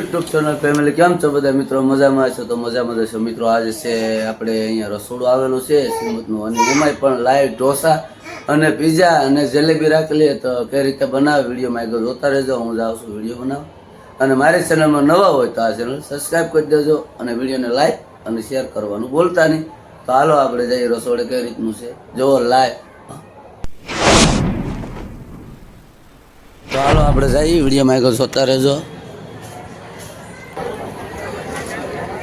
YouTube channel family કેમ છો બધા? મિત્રો, મજામાં છો તો મજામાં જશો મિત્રો, આજે છે આપણે અહીંયા રસોડું આવેલું છે શ્રીમતનું અને એમાંય પણ લાઈવ ઢોસા અને પીઝા અને જલેબી રાખેલી તો કઈ રીતે બનાવે વિડીયોમાં આગળ જોતા રહેજો. હું જાઉં છું વીડિયો બનાવ અને મારી ચેનલમાં નવા હોય તો આ ચેનલ સબસ્ક્રાઈબ કરી દેજો અને વિડીયોને લાઈક અને શેર કરવાનું બોલતા નહીં. તો હાલો આપણે જઈએ રસોડે કઈ રીતનું છે. જોવો લાઈવ તો હાલો આપણે જઈએ વિડીયોમાં આગળ જોતા રહેજો.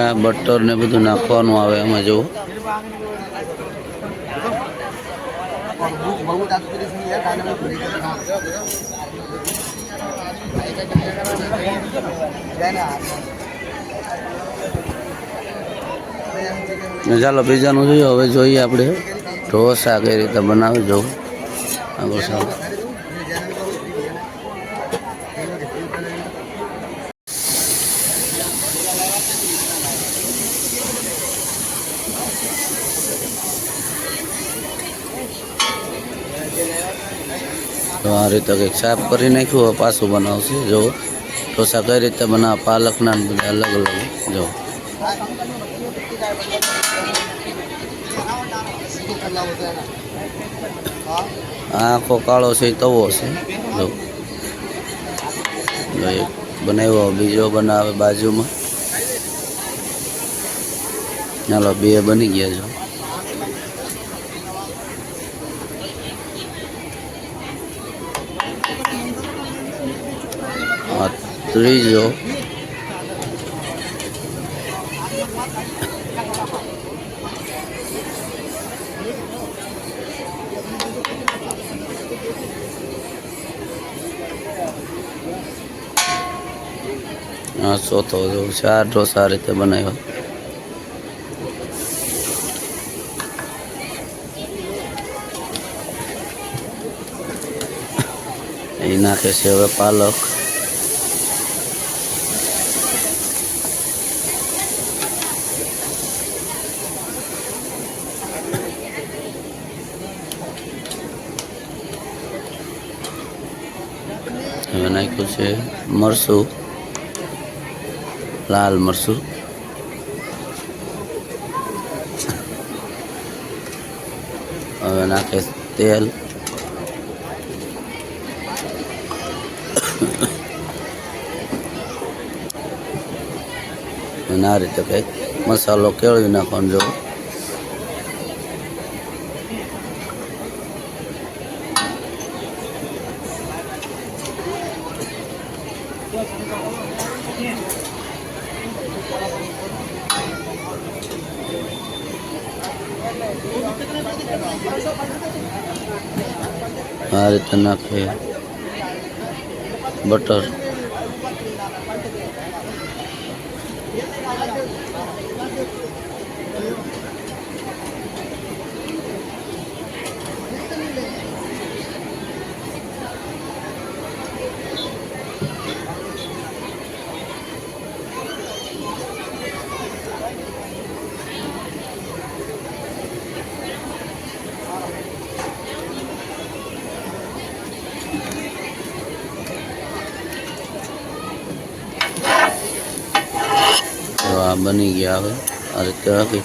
આ બટર ને બધું નાખવાનું આવે એમાં ને ચાલો પીઝાનું જોઈએ, હવે જોઈએ આપણે. ઢોસા કઈ રીતે બનાવે જો આગળ સારું તો આ રીતે કંઈક સાફ કરી નાખ્યું, હવે પાછું બનાવશે. જો ઢોસા કઈ રીતે બનાવે, પાલકના ને બધા અલગ અલગ જો આખો કાળો છે તવો છે. એક બનાવ્યો, બીજો બનાવે બાજુમાં. ચાલો, બે બની ગયા છો ત્રીજો આ ચોથો જો ચાર ઢોસા આ રીતે બનાવ્યો. એ નાખે છે હવે પાલક. હવે નાખ્યું છે મરસું લાલ મરસું હવે નાખે તેલ. ના રીતે કંઈક મસાલો કેળવી નાખવાનો જો. આ રીતે નાખે બટર. તો આ બની ગયા હવે. આ રીતે હતી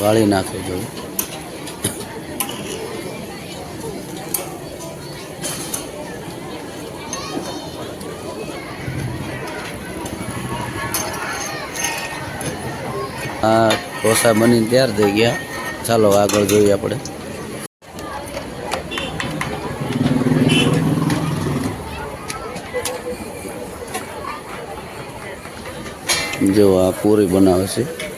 વાળી નાખે જો આ ઢોસા બની તૈયાર થઈ ગયા. ચાલો આગળ જોઈએ આપણે. જો આ પૂરી બનાવે છે.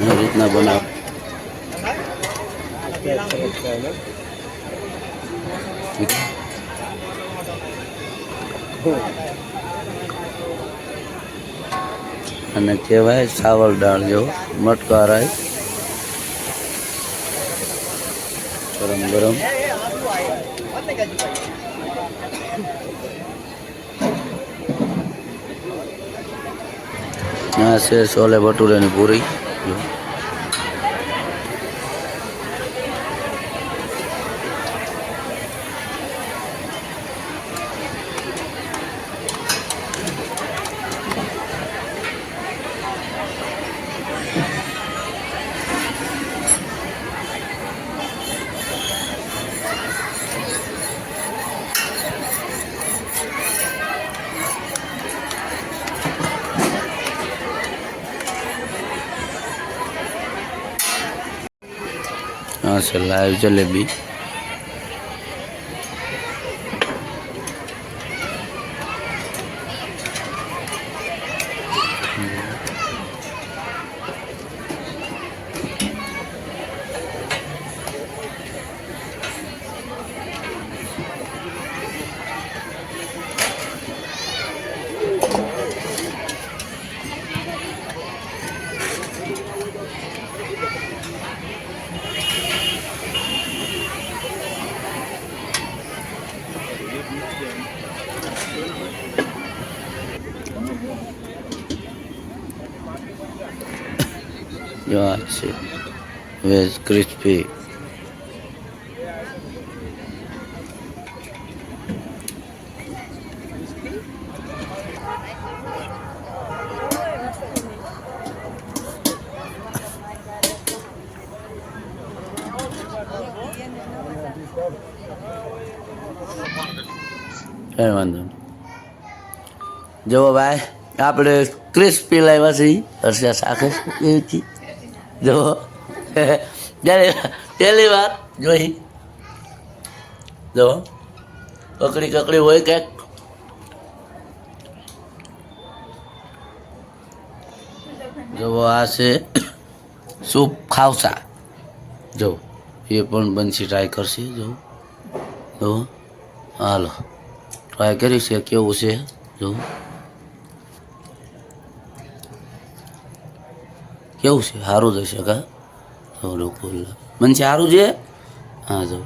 એ રીતના બનાવ. અને કહેવાય ચાવલ દાળ જેવો મટકા રાઈસ. ગરમ ગરમ. આ છે છોલે ભટુરેની પૂરી. જો. આ છે જો આ છે વેજ ક્રિસ્પી કઈ વાંધો જુઓ ભાઈ, આપણે ક્રિસ્પી લાવ્યા છીએ હર્ષા શાખે એવી જુઓ. જ્યારે પહેલી વાર જોઈ જો કકડી કકડી હોય કંઈક જુઓ, આ છે સૂપ ખાવસા. જો એ પણ બનશી ટ્રાય કરશે જો જો હાલો. ટ્રાય કરીશ કેવું છે? જો કેવું છે? સારું જશે કા? ફૂલ મને સારું છે? હા જો